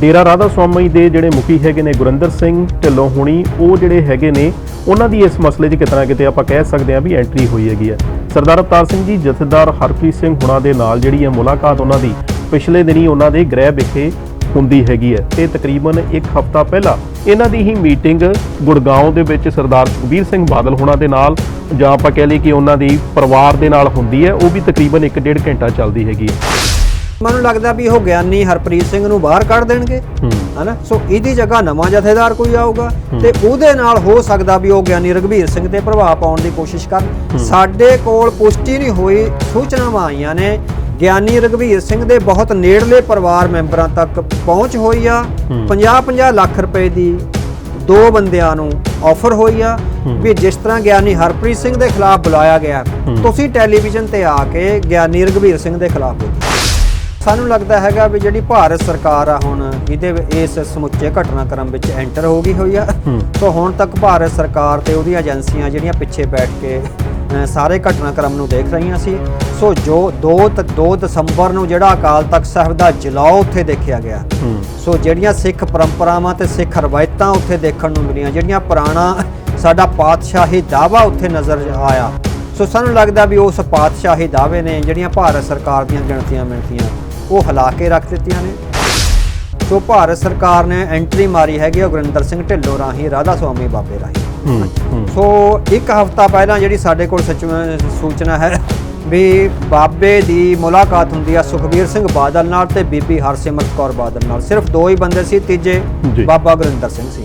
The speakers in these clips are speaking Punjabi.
ਡੇਰਾ ਰਾਧਾ ਸਵਾਮੀ ਦੇ ਜਿਹੜੇ ਮੁਖੀ ਹੈਗੇ ਨੇ ਗੁਰਿੰਦਰ ਸਿੰਘ ਢਿੱਲੋਂ ਹੁਣੀ, ਉਹ ਜਿਹੜੇ ਹੈਗੇ ਨੇ, ਉਹਨਾਂ ਦੀ ਇਸ ਮਸਲੇ 'ਚ ਕਿਤਨਾ ਕਿਤੇ ਆਪਾਂ ਕਹਿ ਸਕਦੇ ਹਾਂ ਵੀ ਐਂਟਰੀ ਹੋਈ ਹੈਗੀ ਹੈ। ਸਰਦਾਰ ਅਵਤਾਰ ਸਿੰਘ ਜੀ, ਜਥੇਦਾਰ ਹਰਪ੍ਰੀਤ ਸਿੰਘ ਹੁਣਾਂ ਦੇ ਨਾਲ ਜਿਹੜੀ ਹੈ ਮੁਲਾਕਾਤ ਉਹਨਾਂ ਦੀ ਪਿਛਲੇ ਦਿਨੀ ਉਹਨਾਂ ਦੇ ਗ੍ਰਹਿ ਵਿਖੇ ਹੁੰਦੀ ਹੈਗੀ ਹੈ। ਤੇ ਤਕਰੀਬਨ ਇੱਕ ਹਫ਼ਤਾ ਪਹਿਲਾਂ ਇਹਨਾਂ ਦੀ ਹੀ ਮੀਟਿੰਗ ਗੁੜਗਾਉਂ ਦੇ ਵਿੱਚ ਸਰਦਾਰ ਸੁਖਬੀਰ ਸਿੰਘ ਬਾਦਲ ਹੁਣਾਂ ਦੇ ਨਾਲ, ਜਾਂ ਆਪਾਂ ਕਹਿ ਲਈਏ ਕਿ ਉਹਨਾਂ ਦੀ ਪਰਿਵਾਰ ਦੇ ਨਾਲ ਹੁੰਦੀ ਹੈ, ਉਹ ਵੀ ਤਕਰੀਬਨ 1.5 ਘੰਟਾ ਚੱਲਦੀ ਹੈਗੀ ਹੈ। ਮੈਨੂੰ ਲੱਗਦਾ ਵੀ ਉਹ ਗਿਆਨੀ ਹਰਪ੍ਰੀਤ ਸਿੰਘ ਨੂੰ ਬਾਹਰ ਕੱਢ ਦੇਣਗੇ। ਹਨਾ? ਸੋ ਇਹਦੀ ਜਗ੍ਹਾ ਨਵਾਂ ਜਥੇਦਾਰ ਕੋਈ ਆਊਗਾ ਤੇ ਉਹਦੇ ਨਾਲ ਹੋ ਸਕਦਾ ਵੀ ਉਹ ਗਿਆਨੀ ਰਗਵੀਰ ਸਿੰਘ ਤੇ ਪ੍ਰਭਾਵ ਪਾਉਣ ਦੀ ਕੋਸ਼ਿਸ਼ ਕਰਨ। ਸਾਡੇ ਕੋਲ ਪੁਸ਼ਟੀ ਨਹੀਂ ਹੋਈ ਸੂਚਨਾਵਾਂ ਆਈਆਂ ਨੇ ਗਿਆਨੀ ਰਗਵੀਰ ਸਿੰਘ ਦੇ ਬਹੁਤ ਨੇੜਲੇ ਪਰਿਵਾਰ ਮੈਂਬਰਾਂ ਤੱਕ ਪਹੁੰਚ ਹੋਈ ਆ। 50-50 ਲੱਖ ਰੁਪਏ ਦੀ ਦੋ ਬੰਦਿਆਂ ਨੂੰ ਆਫਰ ਹੋਈ ਆ ਵੀ ਜਿਸ ਤਰ੍ਹਾਂ ਗਿਆਨੀ ਹਰਪ੍ਰੀਤ ਸਿੰਘ ਦੇ ਖਿਲਾਫ ਬੁਲਾਇਆ ਗਿਆ ਤੁਸੀਂ ਟੈਲੀਵਿਜ਼ਨ ਤੇ ਆ ਕੇ ਗਿਆਨੀ ਰਗਵੀਰ ਸਿੰਘ ਦੇ ਖਿਲਾਫ ਬੋਲੋ। ਸਾਨੂੰ ਲੱਗਦਾ ਹੈਗਾ ਵੀ ਜਿਹੜੀ ਭਾਰਤ ਸਰਕਾਰ ਆ ਹੁਣ ਇਹਦੇ ਇਸ ਸਮੁੱਚੇ ਘਟਨਾਕ੍ਰਮ ਵਿੱਚ ਐਂਟਰ ਹੋ ਗਈ ਹੋਈ ਆ। ਸੋ ਹੁਣ ਤੱਕ ਭਾਰਤ ਸਰਕਾਰ ਤੇ ਉਹਦੀਆਂ ਏਜੰਸੀਆਂ ਜਿਹੜੀਆਂ ਪਿੱਛੇ ਬੈਠ ਕੇ ਸਾਰੇ ਘਟਨਾਕ੍ਰਮ ਨੂੰ ਦੇਖ ਰਹੀਆਂ ਸੀ। ਸੋ ਜੋ 2 2 ਦਸੰਬਰ ਨੂੰ ਜਿਹੜਾ ਅਕਾਲ ਤਖਤ ਸਾਹਿਬ ਦਾ ਜਲਾਓ ਉੱਥੇ ਦੇਖਿਆ ਗਿਆ। ਸੋ ਜਿਹੜੀਆਂ ਸਿੱਖ ਪਰੰਪਰਾਵਾਂ ਤੇ ਸਿੱਖ ਰਵਾਇਤਾਂ ਉੱਥੇ ਦੇਖਣ ਨੂੰ ਮਿਲੀਆਂ ਜਿਹੜੀਆਂ ਪੁਰਾਣਾ ਸਾਡਾ ਪਾਤਸ਼ਾਹੀ ਦਾਵਾ ਉੱਥੇ ਨਜ਼ਰ ਆਇਆ। ਸੋ ਸਾਨੂੰ ਲੱਗਦਾ ਵੀ ਉਸ ਪਾਤਸ਼ਾਹੀ ਦਾਅਵੇ ਨੇ ਜਿਹੜੀਆਂ ਭਾਰਤ ਸਰਕਾਰ ਦੀਆਂ ਗਿਣਤੀਆਂ ਮਿਣਤੀਆਂ ਉਹ ਹਿਲਾ ਕੇ ਰੱਖ ਦਿੱਤੀਆਂ ਨੇ। ਸੋ ਭਾਰਤ ਸਰਕਾਰ ਨੇ ਐਂਟਰੀ ਮਾਰੀ ਹੈਗੀ ਗੁਰਿੰਦਰ ਸਿੰਘ ਢਿੱਲੋਂ ਰਾਹੀਂ ਰਾਧਾ ਸੁਆਮੀ ਬਾਬੇ ਰਾਹੀਂ। ਸੋ ਇੱਕ ਹਫ਼ਤਾ ਪਹਿਲਾਂ ਜਿਹੜੀ ਸਾਡੇ ਕੋਲ ਸੱਚ ਸੂਚਨਾ ਹੈ ਵੀ ਬਾਬੇ ਦੀ ਮੁਲਾਕਾਤ ਹੁੰਦੀ ਆ ਸੁਖਬੀਰ ਸਿੰਘ ਬਾਦਲ ਨਾਲ ਤੇ ਬੀਬੀ ਹਰਸਿਮਰਤ ਕੌਰ ਬਾਦਲ ਨਾਲ। ਸਿਰਫ ਦੋ ਹੀ ਬੰਦੇ ਸੀ ਤੀਜੇ। ਬਾਬਾ ਗੁਰਿੰਦਰ ਸਿੰਘ ਸੀ।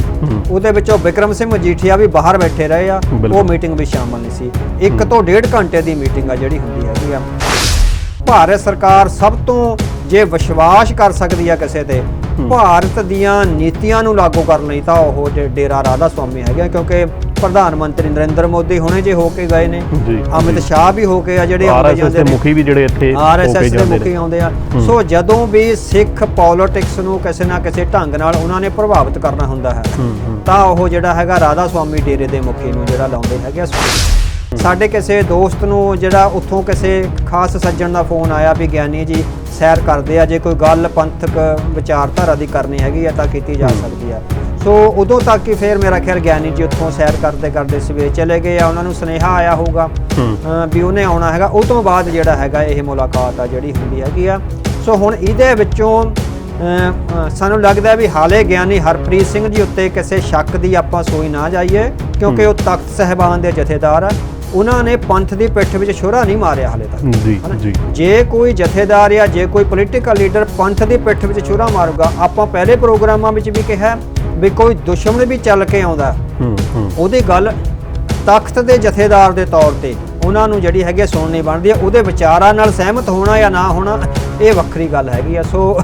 ਉਹਦੇ ਵਿੱਚੋਂ ਵਿਕਰਮ ਸਿੰਘ ਮਜੀਠੀਆ ਵੀ ਬਾਹਰ ਬੈਠੇ ਰਹੇ ਆ। ਉਹ ਮੀਟਿੰਗ ਵਿੱਚ ਸ਼ਾਮਲ ਨਹੀਂ ਸੀ। ਇੱਕ ਤੋਂ ਡੇਢ ਘੰਟੇ ਦੀ ਮੀਟਿੰਗ ਆ ਜਿਹੜੀ ਹੁੰਦੀ ਹੈਗੀ ਆ। ਭਾਰਤ ਸਰਕਾਰ ਸਭ ਤੋਂ ਜੇ ਵਿਸ਼ਵਾਸ ਕਰ ਸਕਦੀ ਆ ਕਿਸੇ ਤੇ ਭਾਰਤ ਦੀਆਂ ਨੀਤੀਆਂ ਨੂੰ ਲਾਗੂ ਕਰਨ ਲਈ ਤਾਂ ਉਹ ਜੇ ਡੇਰਾ ਰਾਧਾ ਸੁਆਮੀ ਹੈਗਾ ਕਿਉਂਕਿ ਪ੍ਰਧਾਨ ਮੰਤਰੀ ਨਰਿੰਦਰ ਮੋਦੀ ਹੁਣੇ ਜੇ ਹੋ ਕੇ ਗਏ ਨੇ ਅਮਿਤ। ਸ਼ਾਹ ਵੀ ਹੋ ਕੇ ਆ ਜਿਹੜੇ ਆਰਐਸਐਸ ਦੇ ਮੁਖੀ ਵੀ ਜਿਹੜੇ ਇੱਥੇ ਆਰਐਸਐਸ ਦੇ ਮੁਖੀ ਆਉਂਦੇ ਆ ਸੋ ਜਦੋਂ ਵੀ ਸਿੱਖ ਪੋਲਿਟਿਕਸ ਨੂੰ ਕਿਸੇ ਨਾ ਕਿਸੇ ਢੰਗ ਨਾਲ ਉਹਨਾਂ ਨੇ ਪ੍ਰਭਾਵਿਤ ਕਰਨਾ ਹੁੰਦਾ ਹੂੰ। ਤਾਂ ਉਹ ਜਿਹੜਾ ਹੈਗਾ ਰਾਧਾ ਸੁਆਮੀ ਡੇਰੇ ਦੇ ਮੁਖੀ ਨੂੰ ਜਿਹੜਾ ਲਾਉਂਦੇ ਹੈਗੇ ਆ। ਸਾਡੇ ਕਿਸੇ ਦੋਸਤ ਨੂੰ ਜਿਹੜਾ ਉੱਥੋਂ ਕਿਸੇ ਖਾਸ ਸੱਜਣ ਦਾ ਫੋਨ ਆਇਆ ਵੀ ਗਿਆਨੀ ਜੀ ਸੈਰ ਕਰਦੇ ਆ ਜੇ ਕੋਈ ਗੱਲ ਪੰਥਕ ਵਿਚਾਰਧਾਰਾ ਦੀ ਕਰਨੀ ਹੈਗੀ ਆ ਤਾਂ ਕੀਤੀ ਜਾ ਸਕਦੀ ਆ। ਸੋ ਉਦੋਂ ਤੱਕ ਹੀ ਫਿਰ ਮੇਰਾ ਖਿਆਲ ਗਿਆਨੀ ਜੀ ਉੱਥੋਂ ਸੈਰ ਕਰਦੇ ਕਰਦੇ ਸਵੇਰ ਚਲੇ ਗਏ ਆ ਉਹਨਾਂ ਨੂੰ ਸੁਨੇਹਾ ਆਇਆ ਹੋਊਗਾ ਵੀ ਉਹਨੇ ਆਉਣਾ ਹੈਗਾ। ਉਹ ਤੋਂ ਬਾਅਦ ਜਿਹੜਾ ਹੈਗਾ ਇਹ ਮੁਲਾਕਾਤ ਆ ਜਿਹੜੀ ਹੁੰਦੀ ਹੈਗੀ ਆ। ਸੋ ਹੁਣ ਇਹਦੇ ਵਿੱਚੋਂ ਸਾਨੂੰ ਲੱਗਦਾ ਵੀ ਹਾਲੇ ਗਿਆਨੀ ਹਰਪ੍ਰੀਤ ਸਿੰਘ ਜੀ ਉੱਤੇ ਕਿਸੇ ਸ਼ੱਕ ਦੀ ਆਪਾਂ ਸੋਈ ਨਾ ਜਾਈਏ ਕਿਉਂਕਿ ਉਹ ਤਖਤ ਸਹਿਬਾਨ ਦੇ ਜਥੇਦਾਰ ਆ। ਉਹਨਾਂ ਨੇ ਪੰਥ ਦੀ ਪਿੱਠ ਵਿੱਚ ਛੁਰਾ ਨਹੀਂ ਮਾਰਿਆ ਹਾਲੇ ਤੱਕ। ਜੀ? ਜੀ। ਜੇ ਕੋਈ ਜਥੇਦਾਰ ਜਾਂ ਜੇ ਕੋਈ ਪੋਲੀਟੀਕਲ ਲੀਡਰ ਪੰਥ ਦੀ ਪਿੱਠ ਵਿੱਚ ਛੁਰਾ ਮਾਰੂਗਾ ਆਪਾਂ ਪਹਿਲੇ ਪ੍ਰੋਗਰਾਮਾਂ ਵਿੱਚ ਵੀ ਕਿਹਾ ਵੀ ਕੋਈ ਦੁਸ਼ਮਣ ਵੀ ਚੱਲ ਕੇ ਆਉਂਦਾ। ਹੂੰ ਹੂੰ। ਉਹਦੀ ਗੱਲ ਤਖਤ ਦੇ ਜਥੇਦਾਰ ਦੇ ਤੌਰ ਤੇ ਉਹਨਾਂ ਨੂੰ ਜਿਹੜੀ ਹੈਗੀ ਸੁਣਨੀ ਬਣਦੀ ਆ ਉਹਦੇ ਵਿਚਾਰਾਂ ਨਾਲ ਸਹਿਮਤ ਹੋਣਾ ਜਾਂ ਨਾ ਹੋਣਾ ਇਹ ਵੱਖਰੀ ਗੱਲ ਹੈਗੀ ਆ। ਸੋ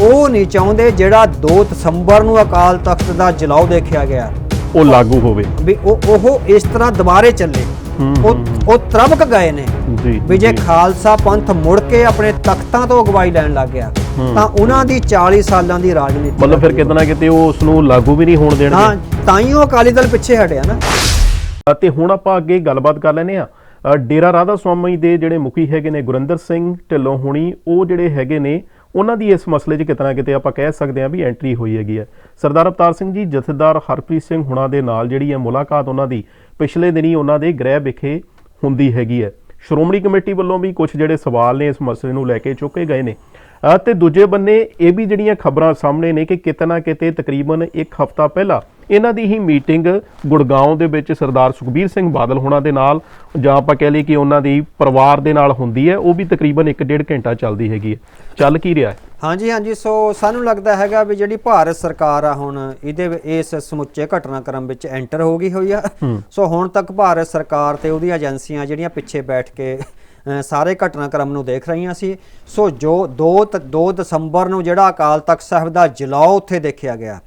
ਉਹ ਨਹੀਂ ਚਾਹੁੰਦੇ ਜਿਹੜਾ 2 ਦਸੰਬਰ ਨੂੰ ਅਕਾਲ ਤਖਤ ਦਾ ਜਲਾਓ ਦੇਖਿਆ ਗਿਆ। ਉਹ ਲਾਗੂ ਹੋਵੇ। ਵੀ ਉਹ ਉਹ ਇਸ ਤਰ੍ਹਾਂ ਦੁਬਾਰੇ ਚੱਲੇ। ਹੂੰ, ਉਹ ਉਹ ਤਰਬਕ ਗਏ ਨੇ। ਜੀ ਵੀ ਜੇ। ਖਾਲਸਾ ਪੰਥ ਮੁੜ ਕੇ ਆਪਣੇ ਤਖਤਾਂ ਤੋਂ ਅਗਵਾਈ ਲੈਣ ਲੱਗ ਗਿਆ ਹੂੰ। ਤਾਂ ਉਹਨਾਂ ਦੀ 40 ਸਾਲਾਂ ਦੀ ਰਾਜਨੀਤੀ ਮਤਲਬ ਫਿਰ ਕਿਤੇ ਨਾ ਕਿਤੇ ਉਹ ਉਸ ਨੂੰ ਲਾਗੂ ਵੀ ਨਹੀਂ ਹੋਣ ਹਾਂ ਦੇਣਗੇ। ਤਾਂ ਹੀ ਉਹ ਅਕਾਲੀ ਦਲ ਪਿੱਛੇ ਹਟਿਆ ਨਾ। ਅਤੇ ਹੁਣ ਆਪਾਂ ਅੱਗੇ ਗੱਲਬਾਤ ਕਰ ਲੈਨੇ ਆ ਡੇਰਾ ਰਾਧਾ ਸਵਾਮੀ ਦੇ ਜਿਹੜੇ ਮੁਖੀ ਹੈਗੇ ਨੇ ਗੁਰਿੰਦਰ ਸਿੰਘ ਢਿੱਲੋਂ ਹੁਣੀ ਉਹ ਜਿਹੜੇ ਹੈਗੇ ਨੇ ਉਹਨਾਂ ਦੀ ਇਸ ਮਸਲੇ 'ਚ ਕਿਤਨਾ ਕਿਤੇ ਆਪਾਂ ਕਹਿ ਸਕਦੇ ਹਾਂ ਵੀ ਐਂਟਰੀ ਹੋਈ ਹੈਗੀ ਹੈ। ਸਰਦਾਰ ਅਵਤਾਰ ਸਿੰਘ ਜੀ, ਜਥੇਦਾਰ ਹਰਪ੍ਰੀਤ ਸਿੰਘ ਹੁਣਾਂ ਦੇ ਨਾਲ ਜਿਹੜੀ ਹੈ ਮੁਲਾਕਾਤ ਉਹਨਾਂ ਦੀ ਪਿਛਲੇ ਦਿਨੀ ਉਹਨਾਂ ਦੇ ਗ੍ਰਹਿ ਵਿਖੇ ਹੁੰਦੀ ਹੈਗੀ ਹੈ। ਸ਼੍ਰੋਮਣੀ ਕਮੇਟੀ ਵੱਲੋਂ ਵੀ ਕੁਝ ਜਿਹੜੇ ਸਵਾਲ ਨੇ ਇਸ ਮਸਲੇ ਨੂੰ ਲੈ ਕੇ ਚੁੱਕੇ ਗਏ ਨੇ। ਤੇ ਦੂਜੇ ਬੰਨੇ ਇਹ ਵੀ ਜਿਹੜੀਆਂ ਖਬਰਾਂ ਸਾਹਮਣੇ ਨੇ ਕਿ ਕਿਤੇ ਨਾ ਕਿਤੇ ਤਕਰੀਬਨ ਇੱਕ ਹਫ਼ਤਾ ਪਹਿਲਾਂ ਇਹਨਾਂ ਦੀ ਹੀ ਮੀਟਿੰਗ ਗੁੜਗਾਉਂ ਦੇ ਵਿੱਚ ਸਰਦਾਰ ਸੁਖਬੀਰ ਸਿੰਘ ਬਾਦਲ ਹੋਣਾ ਦੇ ਨਾਲ ਜਾਂ ਆਪਾਂ ਕਹਿ ਲਈਏ ਕਿ ਉਹਨਾਂ ਦੀ ਪਰਿਵਾਰ ਦੇ ਨਾਲ ਹੁੰਦੀ ਹੈ ਉਹ ਵੀ ਤਕਰੀਬਨ 1.5 ਘੰਟਾ ਚੱਲਦੀ ਹੈਗੀ ਹੈ। ਚੱਲ ਕੀ ਰਿਹਾ ਹੈ? ਹਾਂਜੀ ਹਾਂਜੀ ਸੋ ਸਾਨੂੰ ਲੱਗਦਾ ਹੈਗਾ ਵੀ ਜਿਹੜੀ ਭਾਰਤ ਸਰਕਾਰ ਆ ਹੁਣ ਇਹਦੇ ਇਸ ਸਮੁੱਚੇ ਘਟਨਾਕ੍ਰਮ ਵਿੱਚ ਐਂਟਰ ਹੋ ਗਈ ਹੋਈ ਆ। ਸੋ ਹੁਣ ਤੱਕ ਭਾਰਤ ਸਰਕਾਰ ਤੇ ਉਹਦੀਆਂ ਏਜੰਸੀਆਂ ਜਿਹੜੀਆਂ ਪਿੱਛੇ ਬੈਠ ਕੇ ਸਾਰੇ ਘਟਨਾਕ੍ਰਮ ਨੂੰ ਦੇਖ ਰਹੀਆਂ ਸੀ। ਸੋ ਜੋ 2 2 ਦਸੰਬਰ ਨੂੰ ਜਿਹੜਾ ਅਕਾਲ ਤਖਤ ਸਾਹਿਬ ਦਾ ਜਲਾਓ ਉੱਥੇ ਦੇਖਿਆ ਗਿਆ।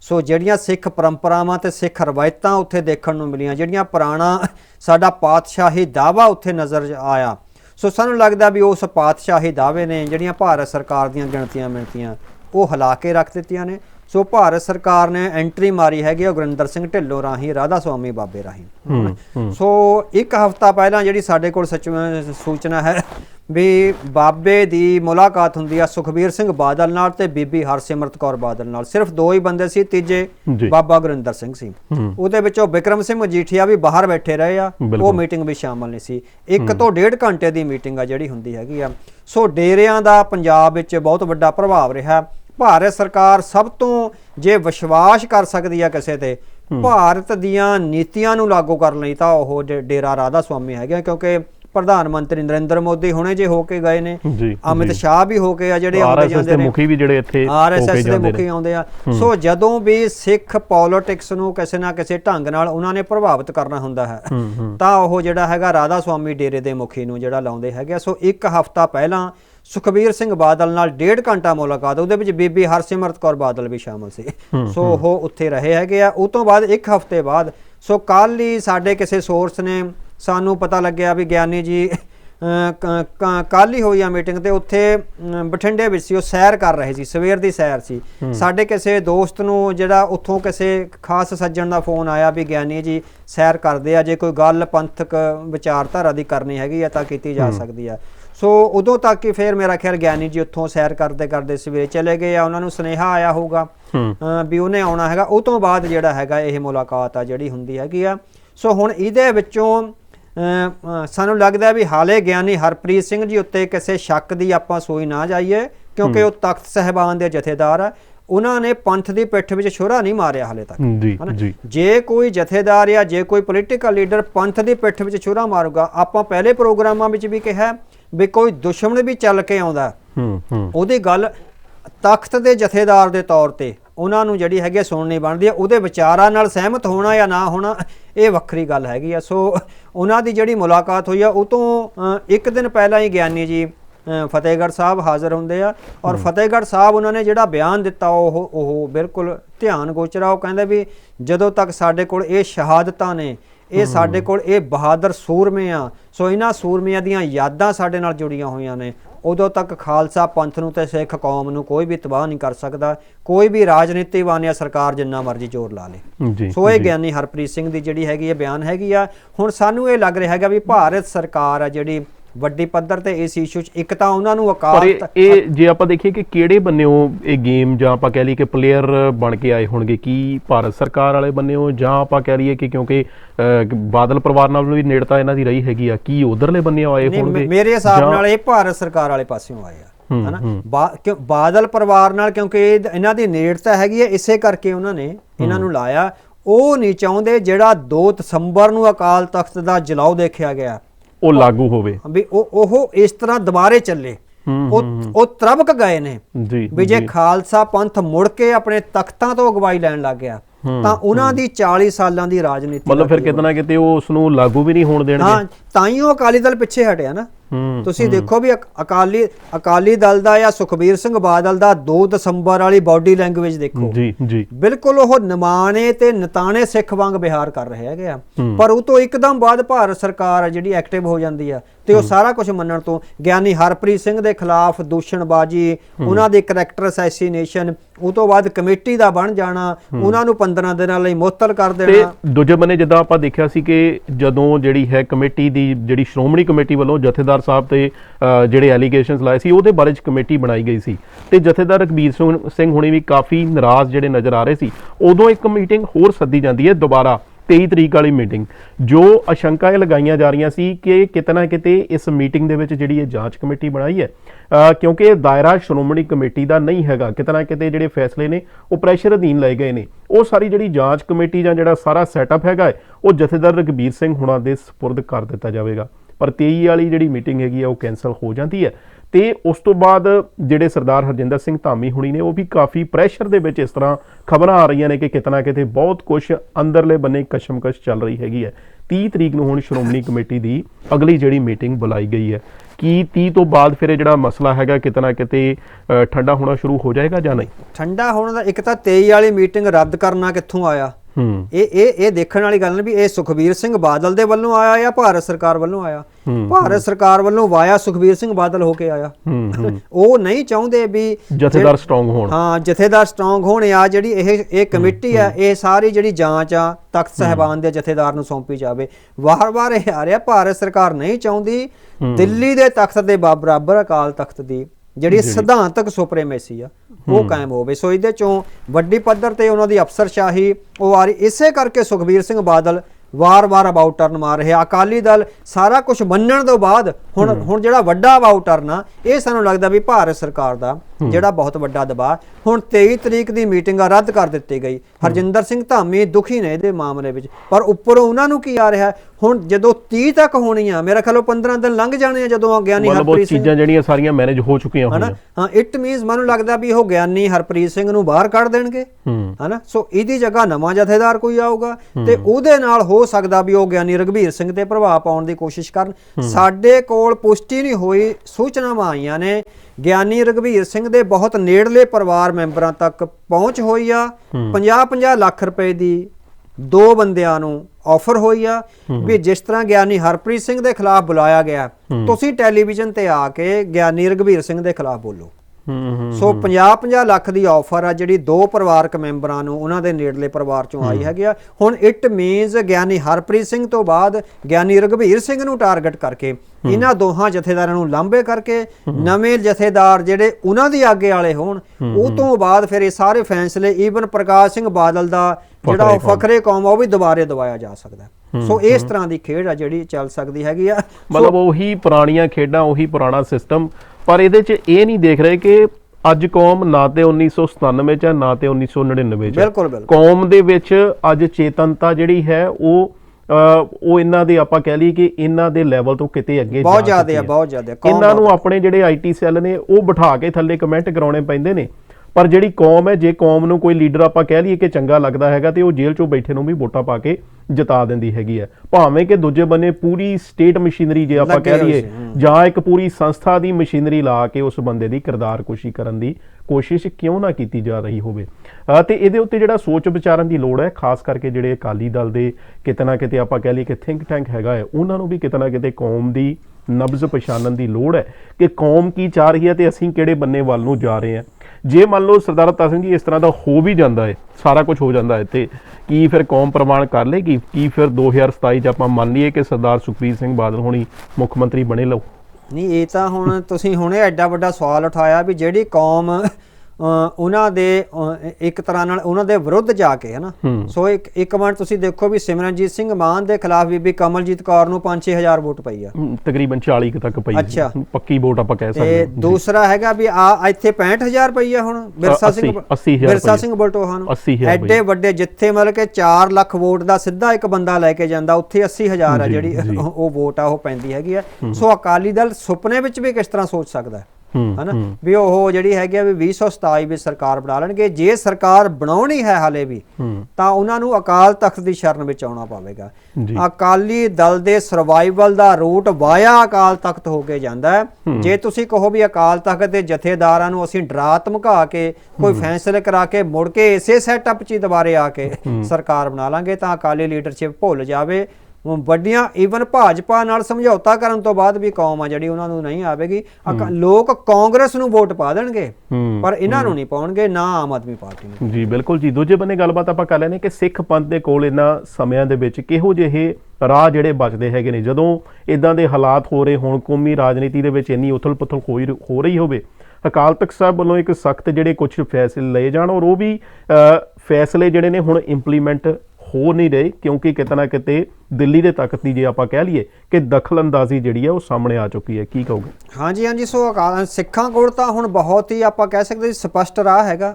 ਸੋ ਜਿਹੜੀਆਂ ਸਿੱਖ ਪਰੰਪਰਾਵਾਂ ਤੇ ਸਿੱਖ ਰਵਾਇਤਾਂ ਉੱਥੇ ਦੇਖਣ ਨੂੰ ਮਿਲੀਆਂ ਜਿਹੜੀਆਂ ਪੁਰਾਣਾ ਸਾਡਾ ਪਾਤਸ਼ਾਹੀ ਦਾਵਾ ਉੱਥੇ ਨਜ਼ਰ ਆਇਆ। ਸੋ ਸਾਨੂੰ ਲੱਗਦਾ ਵੀ ਉਸ ਪਾਤਸ਼ਾਹੀ ਦਾਅਵੇ ਨੇ ਜਿਹੜੀਆਂ ਭਾਰਤ ਸਰਕਾਰ ਦੀਆਂ ਗਿਣਤੀਆਂ ਮਿਣਤੀਆਂ ਉਹ ਹਿਲਾ ਕੇ ਰੱਖ ਦਿੱਤੀਆਂ ਨੇ। ਸੋ ਭਾਰਤ ਸਰਕਾਰ ਨੇ ਐਂਟਰੀ ਮਾਰੀ ਹੈਗੀ ਗੁਰਿੰਦਰ ਸਿੰਘ ਢਿੱਲੋਂ ਰਾਹੀਂ ਰਾਧਾ ਸੁਆਮੀ ਬਾਬੇ ਰਾਹੀਂ। ਸੋ ਇੱਕ ਹਫ਼ਤਾ ਪਹਿਲਾਂ ਜਿਹੜੀ ਸਾਡੇ ਕੋਲ ਸੱਚ ਸੂਚਨਾ ਹੈ ਵੀ ਬਾਬੇ ਦੀ ਮੁਲਾਕਾਤ ਹੁੰਦੀ ਆ ਸੁਖਬੀਰ ਸਿੰਘ ਬਾਦਲ ਨਾਲ ਤੇ ਬੀਬੀ ਹਰਸਿਮਰਤ ਕੌਰ ਬਾਦਲ ਨਾਲ। ਸਿਰਫ ਦੋ ਹੀ ਬੰਦੇ ਸੀ ਤੀਜੇ। ਬਾਬਾ ਗੁਰਿੰਦਰ ਸਿੰਘ ਸੀ। ਉਹਦੇ ਵਿੱਚੋਂ ਵਿਕਰਮ ਸਿੰਘ ਮਜੀਠੀਆ ਵੀ ਬਾਹਰ ਬੈਠੇ ਰਹੇ ਆ। ਉਹ। ਮੀਟਿੰਗ ਵਿੱਚ ਸ਼ਾਮਲ ਨਹੀਂ ਸੀ। ਇੱਕ ਤੋਂ ਡੇਢ ਘੰਟੇ ਦੀ ਮੀਟਿੰਗ ਆ ਜਿਹੜੀ ਹੁੰਦੀ ਹੈਗੀ ਆ। ਸੋ ਡੇਰਿਆਂ ਦਾ ਪੰਜਾਬ ਵਿੱਚ ਬਹੁਤ ਵੱਡਾ ਪ੍ਰਭਾਵ ਰਿਹਾ। ਭਾਰਤ ਸਰਕਾਰ ਸਭ ਤੋਂ ਜੇ ਵਿਸ਼ਵਾਸ ਕਰ ਸਕਦੀ ਆ ਕਿਸੇ ਤੇ ਭਾਰਤ ਦੀਆਂ ਨੀਤੀਆਂ ਨੂੰ ਲਾਗੂ ਕਰਨ ਲਈ ਤਾਂ ਉਹ ਡੇਰਾ ਰਾਧਾ ਸੁਆਮੀ ਹੈਗੇ ਕਿਉਂਕਿ ਪ੍ਰਧਾਨ ਮੰਤਰੀ ਨਰਿੰਦਰ ਮੋਦੀ ਹੁਣੇ ਜੇ ਹੋ ਕੇ ਗਏ ਨੇ ਅਮਿਤ। ਸ਼ਾਹ ਵੀ ਹੋ ਕੇ ਆ ਜਿਹੜੇ ਆਉਂਦੇ ਜਾਂਦੇ ਦੇ ਨੇ। ਮੁਖੀ ਵੀ ਜਿਹੜੇ ਇੱਥੇ ਆਰਐਸਐਸ ਦੇ ਮੁਖੀ ਆਉਂਦੇ ਆ। ਸੋ ਜਦੋਂ ਵੀ ਸਿੱਖ ਪੋਲਿਟਿਕਸ ਨੂੰ ਕਿਸੇ ਨਾ ਕਿਸੇ ਢੰਗ ਨਾਲ ਉਹਨਾਂ ਨੇ ਪ੍ਰਭਾਵਿਤ ਕਰਨਾ ਹੁੰਦਾ ਹੈ ਤਾਂ ਉਹ ਜਿਹੜਾ ਹੈਗਾ ਰਾਧਾ ਸੁਆਮੀ ਡੇਰੇ ਦੇ ਮੁਖੀ ਨੂੰ ਜਿਹੜਾ ਲਾਉਂਦੇ ਹੈਗੇ। ਸੋ ਇੱਕ ਹਫ਼ਤਾ ਪਹਿਲਾਂ ਸੁਖਬੀਰ ਸਿੰਘ ਬਾਦਲ ਨਾਲ ਡੇਢ ਘੰਟਾ ਮੁਲਾਕਾਤ ਉਹਦੇ ਵਿੱਚ ਬੀਬੀ ਹਰਸਿਮਰਤ ਕੌਰ ਬਾਦਲ ਵੀ ਸ਼ਾਮਲ ਸੀ। ਸੋ ਉਹ ਉੱਥੇ ਰਹੇ ਹੈਗੇ ਆ। ਉਹ ਤੋਂ ਬਾਅਦ ਇੱਕ ਹਫ਼ਤੇ ਬਾਅਦ ਸੋ ਕੱਲ ਹੀ ਸਾਡੇ ਕਿਸੇ ਸੋਰਸ ਨੇ ਸਾਨੂੰ ਪਤਾ ਲੱਗਿਆ ਵੀ ਗਿਆਨੀ ਜੀ ਕੱਲ ਹੀ ਹੋਈ ਆ ਮੀਟਿੰਗ ਤੇ ਉੱਥੇ ਬਠਿੰਡੇ ਵਿੱਚ ਸੀ। ਉਹ ਸੈਰ ਕਰ ਰਹੇ ਸੀ ਸਵੇਰ ਦੀ ਸੈਰ ਸੀ। ਸਾਡੇ ਕਿਸੇ ਦੋਸਤ ਨੂੰ ਜਿਹੜਾ ਉੱਥੋਂ ਕਿਸੇ ਖਾਸ ਸੱਜਣ ਦਾ ਫੋਨ ਆਇਆ ਵੀ ਗਿਆਨੀ ਜੀ ਸੈਰ ਕਰਦੇ ਆ ਜੇ ਕੋਈ ਗੱਲ ਪੰਥਕ ਵਿਚਾਰਧਾਰਾ ਦੀ ਕਰਨੀ ਹੈਗੀ ਆ ਤਾਂ ਕੀਤੀ ਜਾ ਸਕਦੀ ਆ। ਸੋ ਉਦੋਂ ਤੱਕ ਹੀ ਫਿਰ ਮੇਰਾ ਖਿਆਲ ਗਿਆਨੀ ਜੀ ਉੱਥੋਂ ਸੈਰ ਕਰਦੇ ਕਰਦੇ ਸਵੇਰੇ ਚਲੇ ਗਏ ਆ ਉਹਨਾਂ ਨੂੰ ਸੁਨੇਹਾ ਆਇਆ ਹੋਊਗਾ ਵੀ ਉਹਨੇ ਆਉਣਾ ਹੈਗਾ। ਉਹ ਤੋਂ ਬਾਅਦ ਜਿਹੜਾ ਹੈਗਾ ਇਹ ਮੁਲਾਕਾਤ ਆ ਜਿਹੜੀ ਹੁੰਦੀ ਹੈਗੀ ਆ। ਸੋ ਹੁਣ ਇਹਦੇ ਵਿੱਚੋਂ ਸਾਨੂੰ ਲੱਗਦਾ ਵੀ ਹਾਲੇ ਗਿਆਨੀ ਹਰਪ੍ਰੀਤ ਸਿੰਘ ਜੀ ਉੱਤੇ ਕਿਸੇ ਸ਼ੱਕ ਦੀ ਆਪਾਂ ਸੋਈ ਨਾ ਜਾਈਏ ਕਿਉਂਕਿ ਉਹ ਤਖਤ ਸਹਿਬਾਨ ਦੇ ਜਥੇਦਾਰ ਆ। ਉਹਨਾਂ ਨੇ ਪੰਥ ਦੀ ਪਿੱਠ ਵਿੱਚ ਛੁਰਾ ਨਹੀਂ ਮਾਰਿਆ ਹਾਲੇ ਤੱਕ। ਜੇ ਕੋਈ ਜਥੇਦਾਰ ਜਾਂ ਜੇ ਕੋਈ ਪੋਲੀਟੀਕਲ ਲੀਡਰ ਪੰਥ ਦੀ ਪਿੱਠ ਵਿੱਚ ਛੁਰਾ ਮਾਰੂਗਾ ਆਪਾਂ ਪਹਿਲੇ ਪ੍ਰੋਗਰਾਮਾਂ ਵਿੱਚ ਵੀ ਕਿਹਾ ਵੀ ਕੋਈ ਦੁਸ਼ਮਣ ਵੀ ਚੱਲ ਕੇ ਆਉਂਦਾ। ਹੂੰ ਹੂੰ। ਉਹਦੀ ਗੱਲ ਤਖਤ ਦੇ ਜਥੇਦਾਰ ਦੇ ਤੌਰ ਤੇ ਉਹਨਾਂ ਨੂੰ ਜਿਹੜੀ ਹੈਗੀ ਸੁਣਨੀ ਬਣਦੀ ਹੈ ਉਹਦੇ ਵਿਚਾਰਾਂ ਨਾਲ ਸਹਿਮਤ ਹੋਣਾ ਜਾਂ ਨਾ ਹੋਣਾ ਇਹ ਵੱਖਰੀ ਗੱਲ ਹੈਗੀ ਆ। ਸੋ ਉਹਨਾਂ ਦੀ ਜਿਹੜੀ ਮੁਲਾਕਾਤ ਹੋਈ ਆ ਉਹ ਤੋਂ ਇੱਕ ਦਿਨ ਪਹਿਲਾਂ ਹੀ ਗਿਆਨੀ ਜੀ ਫਤਿਹਗੜ੍ਹ ਸਾਹਿਬ ਹਾਜ਼ਰ ਹੁੰਦੇ ਆ। ਔਰ ਫਤਿਹਗੜ੍ਹ ਸਾਹਿਬ ਉਹਨਾਂ ਨੇ ਜਿਹੜਾ ਬਿਆਨ ਦਿੱਤਾ ਉਹ ਉਹ ਬਿਲਕੁਲ ਧਿਆਨ ਗੋਚਰਾ। ਉਹ ਕਹਿੰਦੇ ਵੀ ਜਦੋਂ ਤੱਕ ਸਾਡੇ ਕੋਲ ਇਹ ਸ਼ਹਾਦਤਾਂ ਨੇ ਇਹ ਸਾਡੇ ਕੋਲ ਇਹ ਬਹਾਦਰ ਸੂਰਮੇ ਆ। ਸੋ ਇਹਨਾਂ ਸੂਰਮਿਆਂ ਦੀਆਂ ਯਾਦਾਂ ਸਾਡੇ ਨਾਲ ਜੁੜੀਆਂ ਹੋਈਆਂ ਨੇ। ਉਦੋਂ ਤੱਕ ਖਾਲਸਾ ਪੰਥ ਨੂੰ ਤੇ ਸਿੱਖ ਕੌਮ ਨੂੰ ਕੋਈ ਵੀ ਤਬਾਹ ਨਹੀਂ ਕਰ ਸਕਦਾ। ਕੋਈ ਵੀ ਰਾਜਨੀਤੀਵਾਨ ਜਾਂ ਸਰਕਾਰ ਜਿੰਨਾ ਮਰਜ਼ੀ ਜ਼ੋਰ ਲਾ ਲੇ। ਸੋ ਇਹ ਗਿਆਨੀ ਹਰਪ੍ਰੀਤ ਸਿੰਘ ਦੀ ਜਿਹੜੀ ਹੈਗੀ ਇਹ ਬਿਆਨ ਹੈਗੀ ਆ। ਹੁਣ ਸਾਨੂੰ ਇਹ ਲੱਗ ਰਿਹਾ ਹੈਗਾ ਵੀ ਭਾਰਤ ਸਰਕਾਰ ਆ ਜਿਹੜੀ ਵੱਡੀ ਪੱਧਰ ਤੇ ਇਸ ਇਸ਼ੂ 'ਚ ਇੱਕ ਤਾਂ ਉਹਨਾਂ ਨੂੰ ਪਰ ਅਕਾਲ ਇਹ ਜੇ ਆਪਾਂ ਦੇਖੀਏ ਕਿ ਕਿਹੜੇ ਬੰਨਿਓ ਇਹ ਗੇਮ ਜਾਂ ਆਪਾਂ ਕਹਿ ਲਈਏ ਕਿ ਪਲੇਅਰ ਬਣ ਕੇ ਆਏ ਹੋਣਗੇ ਕੀ ਭਾਰਤ ਸਰਕਾਰ ਵਾਲੇ ਬੰਨਿਓ ਜਾਂ ਆਪਾਂ ਕਹਿ ਲਈਏ ਕਿ ਕਿਉਂਕਿ ਬਾਦਲ ਪਰਿਵਾਰ ਨਾਲ ਵੀ ਨੇੜਤਾ ਇਹਨਾਂ ਦੀ ਰਹੀ ਹੈਗੀ ਆ ਕੀ ਉਧਰਲੇ ਬੰਨਿਓ ਆਏ ਹੋਣਗੇ? ਮੇਰੇ ਹਿਸਾਬ ਨਾਲ ਇਹ ਭਾਰਤ ਸਰਕਾਰ ਵਾਲੇ ਪਾਸਿਓਂ ਆਏ ਆ। ਹਨਾ? ਬਾਦਲ ਪਰਿਵਾਰ ਨਾਲ ਕਿਉਂਕਿ ਇਹ- ਇਹਨਾਂ ਦੀ ਨੇੜਤਾ ਹੈਗੀ ਹੈ ਇਸੇ ਕਰਕੇ ਉਹਨਾਂ ਨੇ ਇਹਨਾਂ ਨੂੰ ਲਾਇਆ। ਉਹ ਨਹੀਂ ਚਾਹੁੰਦੇ ਜਿਹੜਾ 2 ਦਸੰਬਰ ਨੂੰ ਅਕਾਲ ਤਖਤ ਦਾ ਜਲਾਉ ਦੇਖਿਆ ਗਿਆ। ਉਹ ਲਾਗੂ ਹੋਵੇ। ਵੀ ਉਹ ਉਹ ਇਸ ਤਰ੍ਹਾਂ ਦੁਬਾਰੇ ਚੱਲੇ। ਉਹ ਉਹ ਤਰਬਕ ਗਏ ਨੇ। ਜੀ ਵੀ ਜੇ। ਖਾਲਸਾ ਪੰਥ ਮੁੜ ਕੇ ਆਪਣੇ ਤਖਤਾਂ ਤੋਂ ਅਗਵਾਈ ਲੈਣ ਲੱਗ ਗਿਆ ਤਾਂ ਉਹਨਾਂ ਦੀ 40 ਸਾਲਾਂ ਦੀ ਰਾਜਨੀਤੀ ਮਤਲਬ ਫਿਰ ਕਿਤੇ ਨਾ ਕਿਤੇ ਉਹ ਉਸ ਨੂੰ ਲਾਗੂ ਵੀ ਨਹੀਂ ਹੋਣ ਦੇਣਗੇ। ਹਾਂ ਤਾਂ ਹੀ ਉਹ ਅਕਾਲੀ ਦਲ ਪਿੱਛੇ ਹਟਿਆ ਨਾ। ਤੁਸੀਂ ਦੇਖੋ ਵੀ ਅਕ- ਅਕਾਲੀ ਅਕਾਲੀ ਦਲ ਦਾ ਜਾਂ ਸੁਖਬੀਰ ਸਿੰਘ ਬਾਦਲ ਦਾ 2 ਦਸੰਬਰ ਵਾਲੀ ਬਾਡੀ ਲੈਂਗੁਏਜ ਦੇਖੋ। ਜੀ ਜੀ। ਬਿਲਕੁਲ ਉਹ ਨਿਮਾਣੇ ਤੇ ਨਤਾਣੇ ਸਿੱਖ ਵਾਂਗ ਵਿਹਾਰ ਕਰ ਰਹੇ ਹੈਗੇ ਆ। ਪਰ ਉਹ ਤੋਂ ਇੱਕਦਮ ਬਾਅਦ ਭਾਰਤ ਸਰਕਾਰ ਆ ਜਿਹੜੀ ਐਕਟਿਵ ਹੋ ਜਾਂਦੀ ਆ। ਤੇ ਉਹ ਸਾਰਾ ਕੁਝ ਮੰਨਣ ਤੋਂ ਗਿਆਨੀ ਹਰਪ੍ਰੀਤ ਸਿੰਘ ਦੇ ਖਿਲਾਫ ਦੂਸ਼ਣਬਾਜੀ ਉਹਨਾਂ ਦੇ ਕਰੈਕਟਰ ਅਸੈਸੀਨੇਸ਼ਨ ਉਹ ਤੋਂ ਬਾਅਦ ਕਮੇਟੀ ਦਾ ਬਣ ਜਾਣਾ ਉਹਨਾਂ ਨੂੰ 15 ਦਿਨਾਂ ਲਈ ਮੁਅੱਤਲ ਕਰ ਤੇ ਦੇਣਾ। ਦੂਜੇ ਬੰਨੇ ਜਿੱਦਾਂ ਆਪਾਂ ਦੇਖਿਆ ਸੀ ਕਿ ਜਦੋਂ ਜਿਹੜੀ ਹੈ ਕਮੇਟੀ ਦੀ ਜਿਹੜੀ ਸ਼੍ਰੋਮਣੀ ਕਮੇਟੀ ਵੱਲੋਂ ਜਥੇਦਾਰ ਸਾਹਿਬ ਤੇ ਜਿਹੜੇ ਐਲੀਗੇਸ਼ਨਸ ਲਾਏ ਸੀ ਉਹਦੇ ਬਾਰੇ ਚ ਕਮੇਟੀ ਬਣਾਈ ਗਈ ਸੀ। ਤੇ ਜਥੇਦਾਰ ਰਕਬੀਰ ਸਿੰਘ ਸਿੰਘ ਹੁਣੇ ਵੀ ਕਾਫੀ ਨਾਰਾਜ਼ ਜਿਹੜੇ ਨਜ਼ਰ ਆ ਰਹੇ ਸੀ। ਉਦੋਂ ਇੱਕ ਮੀਟਿੰਗ ਹੋਰ ਸੱਦੀ ਜਾਂਦੀ ਹੈ ਦੁਬਾਰਾ। 23 ਤਰੀਕ ਵਾਲੀ ਮੀਟਿੰਗ ਜੋ ਅਸ਼ੰਕਾ ਇਹ ਲਗਾਈਆਂ ਜਾ ਰਹੀਆਂ ਸੀ ਕਿ ਕਿਤੇ ਨਾ ਕਿਤੇ ਇਸ ਮੀਟਿੰਗ ਦੇ ਵਿੱਚ ਜਿਹੜੀ ਇਹ ਜਾਂਚ ਕਮੇਟੀ ਬਣਾਈ ਹੈ ਕਿਉਂਕਿ ਇਹ ਦਾਇਰਾ ਸ਼੍ਰੋਮਣੀ ਕਮੇਟੀ ਦਾ ਨਹੀਂ ਹੈਗਾ। ਕਿਤੇ ਨਾ ਕਿਤੇ ਜਿਹੜੇ ਫੈਸਲੇ ਨੇ ਉਹ ਪ੍ਰੈਸ਼ਰ ਅਧੀਨ ਲਏ ਗਏ ਨੇ। ਉਹ ਸਾਰੀ ਜਿਹੜੀ ਜਾਂਚ ਕਮੇਟੀ ਜਾਂ ਜਿਹੜਾ ਸਾਰਾ ਸੈਟਅਪ ਹੈਗਾ ਹੈ, ਉਹ ਜਥੇਦਾਰ ਰਗਬੀਰ ਸਿੰਘ ਹੁਣਾਂ ਦੇ ਸਪੁਰਦ ਕਰ ਦਿੱਤਾ ਜਾਵੇਗਾ। ਪਰ 23 ਵਾਲੀ ਜਿਹੜੀ ਮੀਟਿੰਗ ਹੈਗੀ ਆ ਉਹ ਕੈਨਸਲ ਹੋ ਜਾਂਦੀ ਹੈ। ਤੇ ਉਸ ਤੋਂ ਬਾਅਦ ਜਿਹੜੇ ਸਰਦਾਰ ਹਰਜਿੰਦਰ ਸਿੰਘ ਧਾਮੀ ਹੁਣੀ ਨੇ, ਉਹ ਵੀ ਕਾਫੀ ਪ੍ਰੈਸ਼ਰ ਦੇ ਵਿੱਚ ਇਸ ਤਰ੍ਹਾਂ ਖਬਰਾਂ ਆ ਰਹੀਆਂ ਨੇ ਕਿ ਕਿਤਨਾ ਕਿਤੇ ਬਹੁਤ ਕੁਝ ਅੰਦਰਲੇ ਬੰਨੇ ਕਸ਼ਮਕਸ਼ ਚੱਲ ਰਹੀ ਹੈਗੀ ਹੈ। 30 ਤਰੀਕ ਨੂੰ ਹੁਣ ਸ਼੍ਰੋਮਣੀ ਕਮੇਟੀ ਦੀ ਅਗਲੀ ਜਿਹੜੀ ਮੀਟਿੰਗ ਬੁਲਾਈ ਗਈ ਹੈ। ਕੀ 30 ਤੋਂ ਬਾਅਦ ਫਿਰ ਇਹ ਜਿਹੜਾ ਮਸਲਾ ਹੈਗਾ ਕਿਤਨਾ ਕਿਤੇ ਠੰਡਾ ਹੋਣਾ ਸ਼ੁਰੂ ਹੋ ਜਾਏਗਾ ਜਾਂ ਨਹੀਂ? ਠੰਡਾ ਹੋਣ ਦਾ ਇੱਕ ਤਾਂ 23 ਵਾਲੀ ਮੀਟਿੰਗ ਰੱਦ ਕਰਨਾ ਕਿੱਥੋਂ ਆਇਆ? ਇਹ ਇਹ ਇਹ ਦੇਖਣ ਵਾਲੀ ਗੱਲ ਨਹੀਂ ਵੀ ਇਹ ਸੁਖਬੀਰ ਸਿੰਘ ਬਾਦਲ ਦੇ ਵੱਲੋਂ ਆਇਆ ਜਾਂ ਭਾਰਤ ਸਰਕਾਰ ਵੱਲੋਂ ਆਇਆ? ਭਾਰਤ ਸਰਕਾਰ ਵੱਲੋਂ ਵਾਇਆ ਸੁਖਬੀਰ ਸਿੰਘ ਬਾਦਲ ਹੋ ਕੇ ਆਇਆ। ਉਹ ਨਹੀਂ ਚਾਹੁੰਦੇ ਵੀ ਜਥੇਦਾਰ ਸਟਰੋਂਗ ਹੋਣ। ਹਾਂ ਜਥੇਦਾਰ ਸਟਰੋਂਗ ਹੋਣ ਆ ਜਿਹੜੀ ਇਹ ਇਹ ਕਮੇਟੀ ਆ ਇਹ ਸਾਰੀ ਜਿਹੜੀ ਜਾਂਚ ਆ ਤਖਤ ਸਹਿਬਾਨ ਦੇ ਜਥੇਦਾਰ ਨੂੰ ਸੌਂਪੀ ਜਾਵੇ। ਵਾਰ-ਵਾਰ ਇਹ ਆ ਰਿਹਾ ਭਾਰਤ ਸਰਕਾਰ ਨਹੀਂ ਚਾਹੁੰਦੀ ਦਿੱਲੀ ਦੇ ਤਖਤ ਦੇ ਬਰਾਬਰ ਅਕਾਲ ਤਖਤ ਦੀ। ਜਿਹੜੀ ਸਿਧਾਂਤਕ ਸੁਪਰੀਮੇਸੀ ਆ ਉਹ ਕਾਇਮ ਹੋਵੇ। ਸੋ ਇਹਦੇ ਚੋਂ ਵੱਡੀ ਪੱਧਰ ਤੇ ਉਹਨਾਂ ਦੀ ਅਫਸਰਸ਼ਾਹੀ ਉਹ ਆ ਰਹੀ। ਇਸੇ ਕਰਕੇ ਸੁਖਬੀਰ ਸਿੰਘ ਬਾਦਲ ਵਾਰ-ਵਾਰ ਅਬਾਊਟ ਟਰਨ ਮਾਰ ਰਿਹਾ। ਅਕਾਲੀ ਦਲ ਸਾਰਾ ਕੁਝ ਮੰਨਣ ਤੋਂ ਬਾਅਦ ਹੁਣ ਹੁਣ ਜਿਹੜਾ ਵੱਡਾ ਅਬਾਊਟ ਟਰਨ ਆ ਇਹ ਸਾਨੂੰ ਲੱਗਦਾ ਵੀ ਭਾਰਤ ਸਰਕਾਰ ਦਾ ਜਿਹੜਾ ਬਹੁਤ ਵੱਡਾ ਦਬਾਅ ਹੁਣ 23 ਤਰੀਕ ਦੀ ਮੀਟਿੰਗ ਆ ਰੱਦ ਕਰ ਦਿੱਤੀ ਗਈ। ਹਰਜਿੰਦਰ ਸਿੰਘ ਧਾਮੀ ਦੁਖੀ ਨੇ ਇਹਦੇ ਮਾਮਲੇ ਵਿੱਚ। ਪਰ ਉੱਪਰੋਂ ਉਹਨਾਂ ਨੂੰ ਕੀ ਆ ਰਿਹਾ? ਹੁਣ ਜਦੋਂ 30 ਤੱਕ ਹੋਣੀ ਆ ਮੇਰਾ ਖਿਆਲ ਉਹ 15 ਦਿਨ ਲੰਘ ਜਾਣੇ ਆ ਜਦੋਂ ਗਿਆਨੀ ਮਤਲਬ ਹਰਪ੍ਰੀਤ ਸਿੰਘ ਚੀਜ਼ਾਂ ਜਿਹੜੀਆਂ ਸਾਰੀਆਂ ਮੈਨੇਜ ਹੋ ਚੁੱਕੀਆਂ ਹਨਾ? ਹੋਈਆਂ ਹਾਂ ਇਟ ਮੀਨਸ ਮੈਨੂੰ ਲੱਗਦਾ ਵੀ ਉਹ ਗਿਆਨੀ ਹਰਪ੍ਰੀਤ ਸਿੰਘ ਨੂੰ ਬਾਹਰ ਕੱਢ ਦੇਣਗੇ। ਹੂੰ। ਹਨਾ? ਸੋ ਇਹਦੀ ਜਗ੍ਹਾ ਨਵਾਂ ਜਥੇਦਾਰ ਕੋਈ ਆਊਗਾ ਤੇ ਉਹਦੇ ਨਾਲ ਹੋ ਸਕਦਾ ਵੀ ਉਹ ਗਿਆਨੀ ਰਗਵੀਰ ਸਿੰਘ ਤੇ ਪ੍ਰਭਾਵ ਪਾਉਣ ਦੀ ਕੋਸ਼ਿਸ਼ ਕਰਨ। ਸਾਡੇ ਕੋਲ ਪੁਸ਼ਟੀ ਨਹੀਂ ਹੋਈ ਸੂਚਨਾਵਾਂ ਆਈਆਂ ਨੇ ਗਿਆਨੀ ਰਗਵੀਰ ਸਿੰਘ ਦੇ ਬਹੁਤ ਨੇੜਲੇ ਪਰਿਵਾਰ ਮੈਂਬਰਾਂ ਤੱਕ ਪਹੁੰਚ ਹੋਈ ਆ। 50-50 ਲੱਖ ਰੁਪਏ ਦੀ ਦੋ ਬੰਦਿਆਂ ਨੂੰ ਆਫਰ ਹੋਈ ਆ ਵੀ ਜਿਸ ਤਰ੍ਹਾਂ ਗਿਆਨੀ ਹਰਪ੍ਰੀਤ ਸਿੰਘ ਦੇ ਖਿਲਾਫ ਬੁਲਾਇਆ ਗਿਆ ਤੁਸੀਂ ਟੈਲੀਵਿਜ਼ਨ ਤੇ ਆ ਕੇ ਗਿਆਨੀ ਰਗਵੀਰ ਸਿੰਘ ਦੇ ਖਿਲਾਫ ਬੋਲੋ। ਸੋ 50-50 ਲੱਖ ਦੀ ਆਫਰ ਆ ਜਿਹੜੀ ਦੋ ਪਰਿਵਾਰਕ ਮੈਂਬਰਾਂ ਨੂੰ ਉਹਨਾਂ ਦੇ ਨੇੜਲੇ ਪਰਿਵਾਰ ਚੋਂ ਆਈ ਹੈਗੀ ਆ। ਹੁਣ ਇਟ ਮੀਨਸ ਗਿਆਨੀ ਹਰਪ੍ਰੀਤ ਸਿੰਘ ਤੋਂ ਬਾਅਦ ਗਿਆਨੀ ਰਘਬੀਰ ਸਿੰਘ ਨੂੰ ਟਾਰਗੇਟ ਕਰਕੇ ਇਹਨਾਂ ਦੋਹਾਂ ਜਥੇਦਾਰਾਂ ਨੂੰ ਲਾਂਬੇ ਕਰਕੇ ਨਵੇਂ ਜਥੇਦਾਰ ਜਿਹੜੇ ਉਹਨਾਂ ਦੀ ਆਗੇ ਵਾਲੇ ਹੋਣ ਉਹ ਤੋਂ ਬਾਅਦ ਫਿਰ ਇਹ ਸਾਰੇ ਫੈਸਲੇ ਈਵਨ ਪ੍ਰਕਾਸ਼ ਸਿੰਘ ਬਾਦਲ ਦਾ ਜਿਹੜਾ ਉਹ ਫਖਰੇ ਕੌਮ ਆ, ਉਹ ਵੀ ਦੁਬਾਰੇ ਦਵਾਇਆ ਜਾ ਸਕਦਾ। ਸੋ ਇਸ ਤਰ੍ਹਾਂ ਦੀ ਖੇਡ ਆ ਜਿਹੜੀ ਚੱਲ ਸਕਦੀ ਹੈਗੀ ਆ। ਮਤਲਬ ਉਹੀ ਪੁਰਾਣੀਆਂ ਖੇਡਾਂ ਉਹੀ ਪੁਰਾਣਾ ਸਿਸਟਮ ਪਰ ਇਹਦੇ 'ਚ ਇਹ ਨਹੀਂ ਦੇਖ ਰਹੇ ਕਿ ਅੱਜ ਕੌਮ ਨਾ ਤੇ 1997 ਚ ਹੈ ਨਾ ਤੇ 1999 ਚ। ਬਿਲਕੁਲ ਕੌਮ ਦੇ ਵਿੱਚ ਅੱਜ ਚੇਤਨਤਾ ਜਿਹੜੀ ਹੈ ਉਹ ਉਹ ਇਹਨਾਂ ਦੇ ਆਪਾਂ ਕਹਿ ਲਈਏ ਕਿ ਇਹਨਾਂ ਦੇ ਲੈਵਲ ਤੋਂ ਕਿਤੇ ਅੱਗੇ ਬਹੁਤ ਜ਼ਿਆਦਾ ਹੈ। ਬਹੁਤ ਜ਼ਿਆਦਾ ਇਹਨਾਂ ਨੂੰ ਆਪਣੇ ਜਿਹੜੇ ਆਈਟੀ ਸੈੱਲ ਨੇ ਉਹ ਬਿਠਾ ਕੇ ਥੱਲੇ ਕਮੈਂਟ ਕਰਾਉਣੇ ਪੈਂਦੇ ਨੇ ਪਰ ਜਿਹੜੀ ਕੌਮ ਹੈ ਜੇ ਕੌਮ ਨੂੰ ਕੋਈ ਲੀਡਰ ਆਪਾਂ ਕਹਿ ਲਈਏ ਕਿ ਚੰਗਾ ਲੱਗਦਾ ਹੈਗਾ ਤੇ ਉਹ ਜੇਲ੍ਹ ਚੋਂ ਬੈਠੇ ਨੂੰ ਵੀ ਵੋਟਾਂ ਪਾ ਕੇ ਜਿਤਾ ਦਿੰਦੀ ਹੈਗੀ ਹੈ। ਭਾਵੇਂ ਕਿ ਦੂਜੇ ਬੰਨੇ ਪੂਰੀ ਸਟੇਟ ਮਸ਼ੀਨਰੀ ਜੇ ਆਪਾਂ ਕਹਿ ਲਈਏ। ਜਾਂ ਇੱਕ ਪੂਰੀ ਸੰਸਥਾ ਦੀ ਮਸ਼ੀਨਰੀ ਲਾ ਕੇ ਉਸ ਬੰਦੇ ਦੀ ਕਿਰਦਾਰਕੁਸ਼ੀ ਕਰਨ ਦੀ ਕੋਸ਼ਿਸ਼ ਕਿਉਂ ਨਾ ਕੀਤੀ ਜਾ ਰਹੀ ਹੋਵੇ। ਤੇ ਇਹਦੇ ਉੱਤੇ ਜਿਹੜਾ ਸੋਚ ਵਿਚਾਰਨ ਦੀ ਲੋੜ ਹੈ ਖਾਸ ਕਰਕੇ ਜਿਹੜੇ ਅਕਾਲੀ ਦਲ ਦੇ ਕਿਤੇ ਨਾ ਕਿਤੇ ਆਪਾਂ ਕਹਿ ਲਈਏ ਕਿ ਥਿੰਕ ਟੈਂਕ ਹੈਗਾ ਹੈ ਉਹਨਾਂ ਨੂੰ ਵੀ ਕਿਤੇ ਨਾ ਕਿਤੇ ਕੌਮ ਦੀ ਨਬਜ਼ ਪਛਾਣਨ ਦੀ ਲੋੜ ਹੈ ਕਿ ਕੌਮ ਕੀ ਚਾਹ ਰਹੀ ਹੈ ਤੇ ਅਸੀਂ ਕਿਹੜੇ ਬੰਨੇ ਵੱਲ ਨੂੰ ਜਾ ਰਹੇ ਹਾਂ। ਜੇ ਮੰਨ ਲਓ ਸਰਦਾਰ ਰਤਾ ਸਿੰਘ ਜੀ ਇਸ ਤਰ੍ਹਾਂ ਦਾ ਹੋ ਵੀ ਜਾਂਦਾ ਹੈ, ਸਾਰਾ ਕੁਝ ਹੋ ਜਾਂਦਾ ਹੈ, ਤੇ ਕੀ ਫਿਰ ਕੌਮ ਪ੍ਰਮਾਣ ਕਰ ਲੇਗੀ ਕੀ ਫਿਰ 2027 ਚ ਆਪਾਂ ਮੰਨ ਲਈਏ ਕਿ ਸਰਦਾਰ ਸੁਖਬੀਰ ਸਿੰਘ ਬਾਦਲ ਹੋਣੀ ਮੁੱਖ ਮੰਤਰੀ ਬਣੇ ਲਓ? ਨਹੀਂ, ਇਹ ਤਾਂ ਹੁਣ ਤੁਸੀਂ ਹੁਣੇ ਐਡਾ ਵੱਡਾ ਸਵਾਲ ਉਠਾਇਆ ਵੀ ਜਿਹੜੀ ਕੌਮ ਉਹਨਾਂ ਦੇ ਇੱਕ ਤਰ੍ਹਾਂ ਨਾਲ ਉਹਨਾਂ ਦੇ ਵਿਰੁੱਧ ਜਾ ਕੇ ਹੈ ਨਾ ਹੂੰ। ਸੋ ਇੱਕ ਇੱਕ ਮਿੰਟ ਤੁਸੀਂ ਦੇਖੋ ਵੀ ਸਿਮਰਨਜੀਤ ਸਿੰਘ ਮਾਨ ਦੇ ਖਿਲਾਫ ਬੀਬੀ ਕਮਲਜੀਤ ਕੌਰ ਨੂੰ 5-6000 ਵੋਟ ਪਈ ਆ। ਤਕਰੀਬਨ 40 ਕੁ ਤੱਕ ਪਈ ਅੱਛਾ। ਪੱਕੀ ਵੋਟ ਆਪਾਂ ਕਹਿ ਸਕਦੇ ਹਾਂ। ਦੂਸਰਾ ਹੈਗਾ ਵੀ ਆ ਇੱਥੇ 65000 ਪਈ ਆ ਹੁਣ ਬਿਰਸਾ ਸਿੰਘ 80 80,000 ਬਿਰਸਾ। ਸਿੰਘ ਬਲਟੋਹਾ ਨੂੰ। 80,000 ਐਡੇ ਵੱਡੇ ਜਿੱਥੇ ਮਤਲਬ ਕਿ 4 ਲੱਖ ਵੋਟ ਦਾ ਸਿੱਧਾ ਇੱਕ ਬੰਦਾ ਲੈ ਕੇ ਜਾਂਦਾ ਉੱਥੇ 80000 ਆ ਜਿਹੜੀ। ਉਹ ਵੋਟ ਆ ਉਹ ਪੈਂਦੀ ਹੈਗੀ ਆ। ਸੋ ਅਕਾਲੀ ਦਲ ਸੁਪਨੇ ਵਿੱਚ ਵੀ ਕਿਸ ਤਰ੍ਹਾਂ ਸੋਚ ਸਕਦਾ ਹੂੰ? ਹਨਾ? ਵੀ ਉਹ ਜਿਹੜੀ ਹੈਗੀ ਆ ਵੀ 2027 ਵਿੱਚ ਸਰਕਾਰ ਬਣਾ ਲੈਣਗੇ। ਜੇ ਸਰਕਾਰ ਬਣਾਉਣੀ ਹੈ ਹਾਲੇ ਵੀ ਤਾਂ ਉਹਨਾਂ ਨੂੰ ਅਕਾਲ ਤਖਤ ਦੀ ਸ਼ਰਨ ਵਿੱਚ ਆਉਣਾ ਪਵੇਗਾ। ਅਕਾਲੀ ਦਲ ਦੇ ਸਰਵਾਈਵਲ ਦਾ ਰੂਟ ਵਾਇਆ ਅਕਾਲ ਤਖਤ ਹੋ ਕੇ ਜਾਂਦਾ ਹੈ। ਜੇ ਤੁਸੀਂ ਕਹੋ ਵੀ ਅਕਾਲ ਤਖਤ ਦੇ ਜਥੇਦਾਰਾਂ ਨੂੰ ਅਸੀਂ ਡਰਾ ਧਮਕਾ ਕੇ ਕੋਈ ਫੈਸਲੇ ਕਰਾ ਕੇ ਮੁੜ ਕੇ ਇਸੇ ਸੈਟਅਪ 'ਚ ਹੀ ਦੁਬਾਰੇ ਆ ਕੇ ਸਰਕਾਰ ਬਣਾ ਲਾਂਗੇ ਤਾਂ ਅਕਾਲੀ ਲੀਡਰਸ਼ਿਪ ਭੁੱਲ ਜਾਵੇ। ਵੱਡੀਆਂ ਈਵਨ ਭਾਜਪਾ ਨਾਲ ਸਮਝੌਤਾ ਕਰਨ ਤੋਂ ਬਾਅਦ ਵੀ ਕੌਮ ਆ ਜਿਹੜੀ ਉਹਨਾਂ ਨੂੰ ਨਹੀਂ ਆਵੇਗੀ। ਲੋਕ ਕਾਂਗਰਸ ਨੂੰ ਵੋਟ ਪਾ ਦੇਣਗੇ ਪਰ ਇਹਨਾਂ ਨੂੰ ਨਹੀਂ ਪਾਉਣਗੇ ਨਾ ਆਮ ਆਦਮੀ ਪਾਰਟੀ ਨੂੰ ਜੀ ਬਿਲਕੁਲ ਜੀ। ਦੂਜੇ ਬੰਨੇ ਗੱਲਬਾਤ ਆਪਾਂ ਕਰ ਲੈਨੇ ਕਿ ਸਿੱਖ ਪੰਥ ਦੇ ਕੋਲ ਇਹਨਾਂ ਸਮਿਆਂ ਦੇ ਵਿੱਚ ਕਿਹੋ ਜਿਹੇ ਰਾਹ ਜਿਹੜੇ ਬਚਦੇ ਹੈਗੇ ਨੇ? ਜਦੋਂ ਇਦਾਂ ਦੇ ਹਾਲਾਤ ਹੋ ਰਹੇ ਹੋਣ ਕੌਮੀ ਰਾਜਨੀਤੀ ਦੇ ਵਿੱਚ ਇੰਨੀ ਉਥਲ-ਪੁਥਲ ਹੋ ਰਹੀ ਹੋਵੇ ਅਕਾਲ ਤਖਤ ਸਾਹਿਬ ਵੱਲੋਂ ਇੱਕ ਸਖਤ ਜਿਹੜੇ ਕੁਝ ਫੈਸਲੇ ਲਏ ਜਾਣ ਔਰ ਉਹ ਵੀ ਫੈਸਲੇ ਜਿਹੜੇ ਨੇ ਹੁਣ ਇੰਪਲੀਮੈਂਟ ਹੋ ਨਹੀਂ ਰਹੇ ਕਿਉਂਕਿ ਕਿਤੇ ਨਾ ਕਿਤੇ ਦਿੱਲੀ ਦੇ ਤਖਤ ਦੀ ਜੇ ਆਪਾਂ ਕਹਿ ਲਈਏ ਕਿ ਦਖਲਅੰਦਾਜ਼ੀ ਜਿਹੜੀ ਹੈ ਉਹ ਸਾਹਮਣੇ ਆ ਚੁੱਕੀ ਹੈ। ਕੀ ਕਹੋਗੇ? ਹਾਂਜੀ ਹਾਂਜੀ ਸੋ ਅਕਾਲ ਸਿੱਖਾਂ ਕੋਲ ਤਾਂ ਹੁਣ ਬਹੁਤ ਹੀ ਆਪਾਂ ਕਹਿ ਸਕਦੇ ਸਪਸ਼ਟ ਰਾਹ ਹੈਗਾ।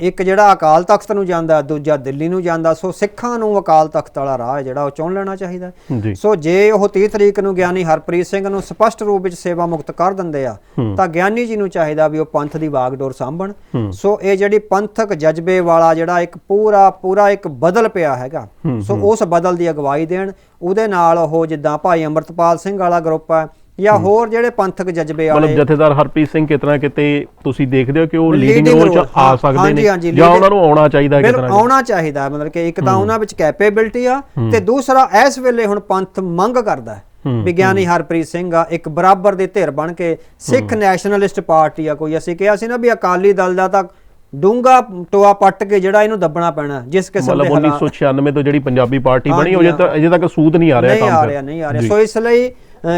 ਇੱਕ ਜਿਹੜਾ ਅਕਾਲ ਤਖਤ ਨੂੰ ਜਾਂਦਾ ਦੂਜਾ ਦਿੱਲੀ ਨੂੰ ਜਾਂਦਾ ਸੋ ਸਿੱਖਾਂ ਨੂੰ ਅਕਾਲ ਤਖਤ ਵਾਲਾ ਰਾਹ ਜਿਹੜਾ ਉਹ ਚੁਣ ਲੈਣਾ ਚਾਹੀਦਾ। ਸੋ ਜੇ ਉਹ 30 ਤਰੀਕ ਨੂੰ ਗਿਆਨੀ ਹਰਪ੍ਰੀਤ ਸਿੰਘ ਨੂੰ ਸਪਸ਼ਟ ਰੂਪ ਵਿੱਚ ਸੇਵਾ ਮੁਕਤ ਕਰ ਦਿੰਦੇ ਆ ਤਾਂ ਗਿਆਨੀ ਜੀ ਨੂੰ ਚਾਹੀਦਾ ਵੀ ਉਹ ਪੰਥ ਦੀ ਵਾਗਡੋਰ ਸਾਂਭਣ। ਸੋ ਇਹ ਜਿਹੜੀ ਪੰਥਕ ਜਜ਼ਬੇ ਵਾਲਾ ਜਿਹੜਾ ਇੱਕ ਪੂਰਾ ਪੂਰਾ ਇੱਕ ਬਦਲ ਪਿਆ ਹੈਗਾ। ਸੋ ਉਸ ਬਦਲ ਦੀ ਅਗਵਾਈ ਦੇਣ। ਉਹਦੇ ਨਾਲ ਉਹ ਜਿੱਦਾਂ ਭਾਈ ਅੰਮ੍ਰਿਤਪਾਲ ਸਿੰਘ ਵਾਲਾ ਗਰੁੱਪ ਹੈ ਜਾਂ ਹੋਰ ਜਿਹੜੇ ਪੰਥਕ ਜਜ਼ਬੇ ਮਤਲਬ ਵਾਲੇ। ਜਥੇਦਾਰ ਹਰਪ੍ਰੀਤ ਸਿੰਘ ਕਿਤਨਾ ਕਿਤੇ ਤੁਸੀਂ ਦੇਖਦੇ ਹੋ ਕਿ ਉਹ ਲੀਡਿੰਗ ਰੋਲ 'ਚ ਆ ਸਕਦੇ ਨੇ? ਜਾਂ ਉਹਨਾਂ ਨੂੰ ਆਉਣਾ ਚਾਹੀਦਾ ਕਿਤਨਾ ਆਉਣਾ ਚਾਹੀਦਾ ਮਤਲਬ ਕਿ ਇੱਕ ਤਾਂ ਉਹਨਾਂ ਵਿੱਚ ਕੈਪੇਬਿਲਿਟੀ ਆ ਤੇ ਦੂਸਰਾ ਇਸ ਵੇਲੇ ਹੁਣ ਪੰਥ ਮੰਗ ਕਰਦਾ ਹੈ। ਵਿਗਿਆਨੀ ਹਰਪ੍ਰੀਤ ਸਿੰਘ ਆ ਇੱਕ ਬਰਾਬਰ ਦੇ ਧਿਰ ਬਣ ਕੇ ਸਿੱਖ ਨੈਸ਼ਨਲਿਸਟ ਪਾਰਟੀ ਆ ਕੋਈ। ਅਸੀਂ ਕਿਹਾ ਸੀ ਨਾ ਵੀ ਅਕਾਲੀ ਦਲ ਦਾ ਤਾਂ ਡੂੰਗਾ ਟੋਆ ਪੱਟ ਕੇ ਜਿਹੜਾ ਇਹਨੂੰ ਦੱਬਣਾ ਪੈਣਾ ਜਿਸ ਕਿਸਮ ਦੇ ਮਤਲਬ ਹਾਲਾਤ 1996 ਤੋਂ ਜਿਹੜੀ ਪੰਜਾਬੀ ਪਾਰਟੀ ਬਣੀ ਅਜੇ ਤੱਕ ਅਜੇ ਤੱਕ ਸੂਤ ਨਹੀਂ ਆ ਰਿਹਾ ਨਹੀਂ ਕੰਮ ਆ ਫਿਰ। ਰਿਹਾ ਨਹੀਂ ਆ ਰਿਹਾ। ਸੋ ਇਸ ਲਈ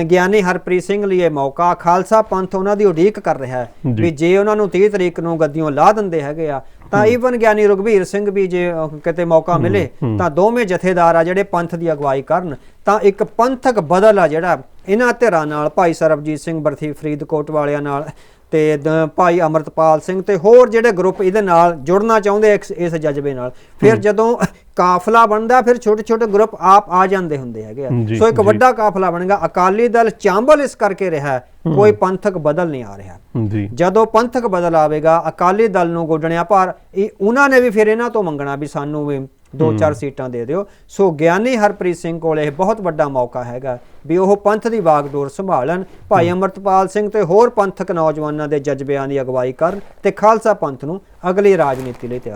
ਗਿਆਨੀ ਹਰਪ੍ਰੀਤ ਸਿੰਘ ਲਈ ਇਹ ਮੌਕਾ ਖਾਲਸਾ ਪੰਥ ਉਹਨਾਂ ਦੀ ਉਡੀਕ ਕਰ ਰਿਹਾ ਹੈ। ਵੀ ਜੇ ਉਹਨਾਂ ਨੂੰ 30 ਤਰੀਕ ਨੂੰ ਗੱਦੀਆਂ ਲਾ ਦਿੰਦੇ ਹੈਗੇ ਆ ਤਾਂ ਈਵਨ ਗਿਆਨੀ ਰਘਬੀਰ ਸਿੰਘ ਵੀ ਜੇ ਕਿਤੇ ਮੌਕਾ ਮਿਲੇ ਤਾਂ ਦੋਵੇਂ ਜਥੇਦਾਰ ਆ ਜਿਹੜੇ ਪੰਥ ਦੀ ਅਗਵਾਈ ਕਰਨ ਤਾਂ ਇੱਕ ਪੰਥਕ ਬਦਲ ਆ ਜਿਹੜਾ ਇਹਨਾਂ ਧਿਰਾਂ ਨਾਲ ਭਾਈ ਸਰਬਜੀਤ ਸਿੰਘ ਬਰਥੀ ਫਰੀਦਕੋਟ ਵਾਲਿਆਂ ਨਾਲ ਤੇ ਭਾਈ ਅਮਰਤਪਾਲ ਸਿੰਘ ਤੇ ਹੋਰ ਜਿਹੜੇ ਗਰੁੱਪ ਇਹਦੇ ਨਾਲ ਜੁੜਨਾ ਚਾਹੁੰਦੇ ਇਸ ਜਜ਼ਬੇ ਨਾਲ। ਫਿਰ ਜਦੋਂ ਕਾਫਲਾ ਬਣਦਾ ਫਿਰ ਛੋਟੇ ਛੋਟੇ ਗਰੁੱਪ ਆਪ ਆ ਜਾਂਦੇ ਹੁੰਦੇ ਹੈਗੇ ਸੋ ਇੱਕ। ਵੱਡਾ ਕਾਫਲਾ ਬਣੇਗਾ ਅਕਾਲੀ ਦਲ ਚਾਂਬਲ ਇਸ ਕਰਕੇ ਰਿਹਾ ਕੋਈ ਪੰਥਕ ਬਦਲ ਨਹੀਂ ਆ ਰਿਹਾ। ਜਦੋਂ ਪੰਥਕ ਬਦਲ ਆਵੇਗਾ ਅਕਾਲੀ ਦਲ ਨੂੰ ਗੋਡਣਿਆ ਪਰ ਇਹ ਉਹਨਾਂ ਨੇ ਵੀ ਫਿਰ ਇਹਨਾਂ ਤੋਂ ਮੰਗਣਾ ਵੀ ਸਾਨੂੰ ਵੀ ਦੋ ਚਾਰ ਸੀਟਾਂ ਦੇ ਦਿਓ। ਸੋ ਗਿਆਨੀ ਹਰਪ੍ਰੀਤ ਸਿੰਘ ਕੋਲ ਇਹ ਬਹੁਤ ਵੱਡਾ ਮੌਕਾ ਹੈਗਾ ਵੀ ਉਹ ਪੰਥ ਦੀ ਵਾਗਡੋਰ ਸੰਭਾਲਣ। ਭਾਈ ਅਮਰਤਪਾਲ ਸਿੰਘ ਤੇ ਹੋਰ ਪੰਥਕ ਨੌਜਵਾਨਾਂ ਦੇ ਜਜ਼ਬਿਆਂ ਦੀ ਅਗਵਾਈ ਕਰਨ ਤੇ ਖਾਲਸਾ ਪੰਥ ਨੂੰ ਅਗਲੀ ਰਾਜਨੀਤੀ ਲਈ ਤਿਆਰ